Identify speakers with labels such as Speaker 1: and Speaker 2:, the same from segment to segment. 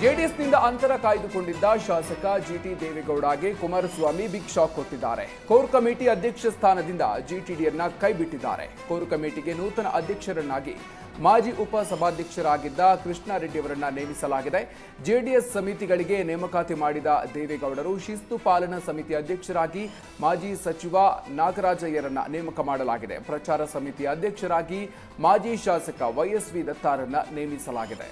Speaker 1: ಜೆಡಿಎಸ್ನಿಂದ ಅಂತರ ಕಾಯ್ದುಕೊಂಡಿದ್ದ ಶಾಸಕ ಜಿಟಿ ದೇವೇಗೌಡಗೆ ಕುಮಾರಸ್ವಾಮಿ ಬಿಗ್ ಶಾಕ್ ಕೊಟ್ಟಿದ್ದಾರೆ. ಕೋರ್ ಕಮಿಟಿ ಅಧ್ಯಕ್ಷ ಸ್ಥಾನದಿಂದ ಜಿಟಿಡಿಯನ್ನ ಕೈಬಿಟ್ಟಿದ್ದಾರೆ ಕೋರ್ ಕಮಿಟಿಗೆ ನೂತನ ಅಧ್ಯಕ್ಷರನ್ನಾಗಿ ಮಾಜಿ ಉಪ ಸಭಾಧ್ಯಕ್ಷರಾಗಿದ್ದ ಕೃಷ್ಣಾರೆಡ್ಡಿ ಅವರನ್ನ ನೇಮಿಸಲಾಗಿದೆ. ಜೆಡಿಎಸ್ ಸಮಿತಿಗಳಿಗೆ ನೇಮಕಾತಿ ಮಾಡಿದ ದೇವೇಗೌಡರು ಶಿಸ್ತು ಪಾಲನಾ ಸಮಿತಿ ಅಧ್ಯಕ್ಷರಾಗಿ ಮಾಜಿ ಸಚಿವ ನಾಗರಾಜಯ್ಯರನ್ನ ನೇಮಕ ಮಾಡಲಾಗಿದೆ. ಪ್ರಚಾರ ಸಮಿತಿ ಅಧ್ಯಕ್ಷರಾಗಿ ಮಾಜಿ ಶಾಸಕ ವೈಎಸ್ವಿ ದತ್ತಾರನ್ನ ನೇಮಿಸಲಾಗಿದೆ.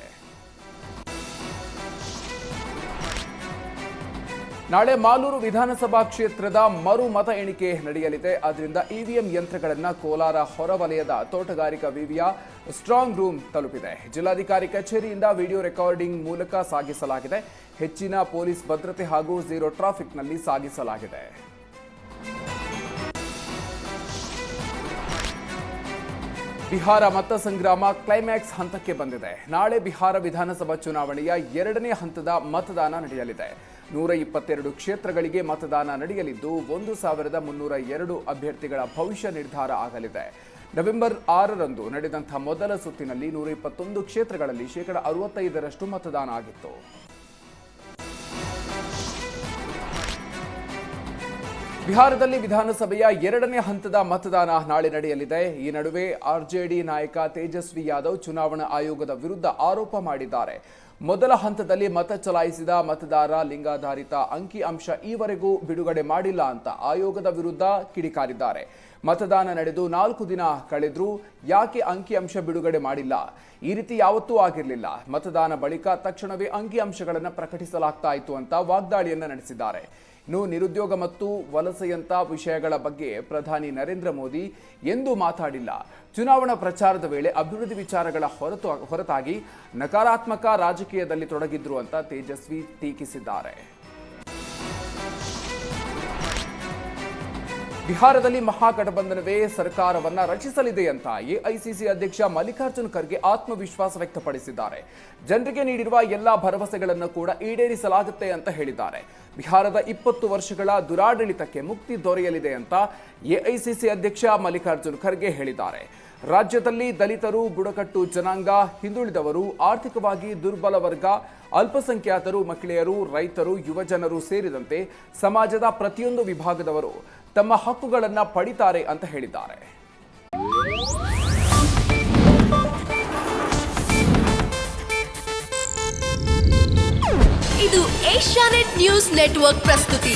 Speaker 1: ನಾಳೆ ಮಾಲೂರು ವಿಧಾನಸಭಾ ಕ್ಷೇತ್ರದ ಮರು ಮತ ಎಣಿಕೆ ನಡೆಯಲಿದೆ. ಆದ್ದರಿಂದ ಇವಿಎಂ ಯಂತ್ರಗಳನ್ನು ಕೋಲಾರ ಹೊರವಲಯದ ತೋಟಗಾರಿಕಾ ವಿವಿಯ ಸ್ಟ್ರಾಂಗ್ ರೂಮ್ ತಲುಪಿದೆ. ಜಿಲ್ಲಾಧಿಕಾರಿ ಕಚೇರಿಯಿಂದ ವಿಡಿಯೋ ರೆಕಾರ್ಡಿಂಗ್ ಮೂಲಕ ಸಾಗಿಸಲಾಗಿದೆ. ಹೆಚ್ಚಿನ ಪೊಲೀಸ್ ಭದ್ರತೆ ಹಾಗೂ ಝೀರೋ ಟ್ರಾಫಿಕ್ನಲ್ಲಿ ಸಾಗಿಸಲಾಗಿದೆ. ಬಿಹಾರ ಮತ ಸಂಗ್ರಾಮ ಕ್ಲೈಮ್ಯಾಕ್ಸ್ ಹಂತಕ್ಕೆ ಬಂದಿದೆ. ನಾಳೆ ಬಿಹಾರ ವಿಧಾನಸಭಾ ಚುನಾವಣೆಯ ಎರಡನೇ ಹಂತದ ಮತದಾನ ನಡೆಯಲಿದೆ. ನೂರ ಇಪ್ಪತ್ತೆರಡು ಕ್ಷೇತ್ರಗಳಿಗೆ ಮತದಾನ ನಡೆಯಲಿದ್ದು, ಒಂದು ಸಾವಿರದ ಮುನ್ನೂರ ಎರಡು ಅಭ್ಯರ್ಥಿಗಳ ಭವಿಷ್ಯ ನಿರ್ಧಾರ ಆಗಲಿದೆ. ನವೆಂಬರ್ ಆರರಂದು ನಡೆದಂಥ ಮೊದಲ ಸುತ್ತಿನಲ್ಲಿ ನೂರ ಇಪ್ಪತ್ತೊಂದು ಕ್ಷೇತ್ರಗಳಲ್ಲಿ ಶೇಕಡ ಅರವತ್ತೈದರಷ್ಟು ಮತದಾನ ಆಗಿತ್ತು. ಬಿಹಾರದಲ್ಲಿ ವಿಧಾನಸಭೆಯ ಎರಡನೇ ಹಂತದ ಮತದಾನ ನಾಳೆ ನಡೆಯಲಿದೆ. ಈ ನಡುವೆ ಆರ್ಜೆಡಿ ನಾಯಕ ತೇಜಸ್ವಿ ಯಾದವ್ ಚುನಾವಣಾ ಆಯೋಗದ ವಿರುದ್ಧ ಆರೋಪ ಮಾಡಿದ್ದಾರೆ. ಮೊದಲ ಹಂತದಲ್ಲಿ ಮತ ಚಲಾಯಿಸಿದ ಮತದಾರ ಲಿಂಗಾಧಾರಿತ ಅಂಕಿ ಅಂಶ ಈವರೆಗೂ ಬಿಡುಗಡೆ ಮಾಡಿಲ್ಲ ಅಂತ ಆಯೋಗದ ವಿರುದ್ಧ ಕಿಡಿಕಾರಿದ್ದಾರೆ. ಮತದಾನ ನಡೆದು ನಾಲ್ಕು ದಿನ ಕಳೆದ್ರೂ ಯಾಕೆ ಅಂಕಿ ಅಂಶ ಬಿಡುಗಡೆ ಮಾಡಿಲ್ಲ? ಈ ರೀತಿ ಯಾವತ್ತೂ ಆಗಿರಲಿಲ್ಲ. ಮತದಾನ ಬಳಿಕ ತಕ್ಷಣವೇ ಅಂಕಿ ಅಂಶಗಳನ್ನು ಪ್ರಕಟಿಸಲಾಗ್ತಾ ಇತ್ತು ಅಂತ ವಾಗ್ದಾಳಿಯನ್ನು ನಡೆಸಿದ್ದಾರೆ. ಇನ್ನು ನಿರುದ್ಯೋಗ ಮತ್ತು ವಲಸೆಯಂತ ವಿಷಯಗಳ ಬಗ್ಗೆ ಪ್ರಧಾನಿ ನರೇಂದ್ರ ಮೋದಿ ಎಂದೂ ಮಾತಾಡಿಲ್ಲ. ಚುನಾವಣಾ ಪ್ರಚಾರದ ವೇಳೆ ಅಭಿವೃದ್ಧಿ ವಿಚಾರಗಳ ಹೊರತು, ಹೊರತಾಗಿ ನಕಾರಾತ್ಮಕ ರಾಜಕೀಯದಲ್ಲಿ ತೊಡಗಿದ್ರು ಅಂತ ತೇಜಸ್ವಿ ಟೀಕಿಸಿದ್ದಾರೆ. ಬಿಹಾರದಲ್ಲಿ ಮಹಾಗಠಬಂಧನವೇ ಸರ್ಕಾರವನ್ನ ರಚಿಸಲಿದೆ ಅಂತ ಎಐಸಿಸಿ ಅಧ್ಯಕ್ಷ ಮಲ್ಲಿಕಾರ್ಜುನ್ ಖರ್ಗೆ ಆತ್ಮವಿಶ್ವಾಸ ವ್ಯಕ್ತಪಡಿಸಿದ್ದಾರೆ. ಜನರಿಗೆ ನೀಡಿರುವ ಎಲ್ಲಾ ಭರವಸೆಗಳನ್ನು ಕೂಡ ಈಡೇರಿಸಲಾಗುತ್ತೆ ಅಂತ ಹೇಳಿದ್ದಾರೆ. ಬಿಹಾರದ ಇಪ್ಪತ್ತು ವರ್ಷಗಳ ದುರಾಡಳಿತಕ್ಕೆ ಮುಕ್ತಿ ದೊರೆಯಲಿದೆ ಅಂತ ಎಐಸಿಸಿ ಅಧ್ಯಕ್ಷ ಮಲ್ಲಿಕಾರ್ಜುನ್ ಖರ್ಗೆ ಹೇಳಿದ್ದಾರೆ. ರಾಜ್ಯದಲ್ಲಿ ದಲಿತರು, ಬುಡಕಟ್ಟು ಜನಾಂಗ, ಹಿಂದುಳಿದವರು, ಆರ್ಥಿಕವಾಗಿ ದುರ್ಬಲ ವರ್ಗ, ಅಲ್ಪಸಂಖ್ಯಾತರು, ಮಹಿಳೆಯರು, ರೈತರು, ಯುವಜನರು ಸೇರಿದಂತೆ ಸಮಾಜದ ಪ್ರತಿಯೊಂದು ವಿಭಾಗದವರು ತಮ್ಮ ಹಕ್ಕುಗಳನ್ನು ಪಡಿತಾರೆ ಅಂತ ಹೇಳಿದ್ದಾರೆ.
Speaker 2: ಇದು ಏಷ್ಯಾನೆಟ್ ನ್ಯೂಸ್ ನೆಟ್ವರ್ಕ್ ಪ್ರಸ್ತುತಿ.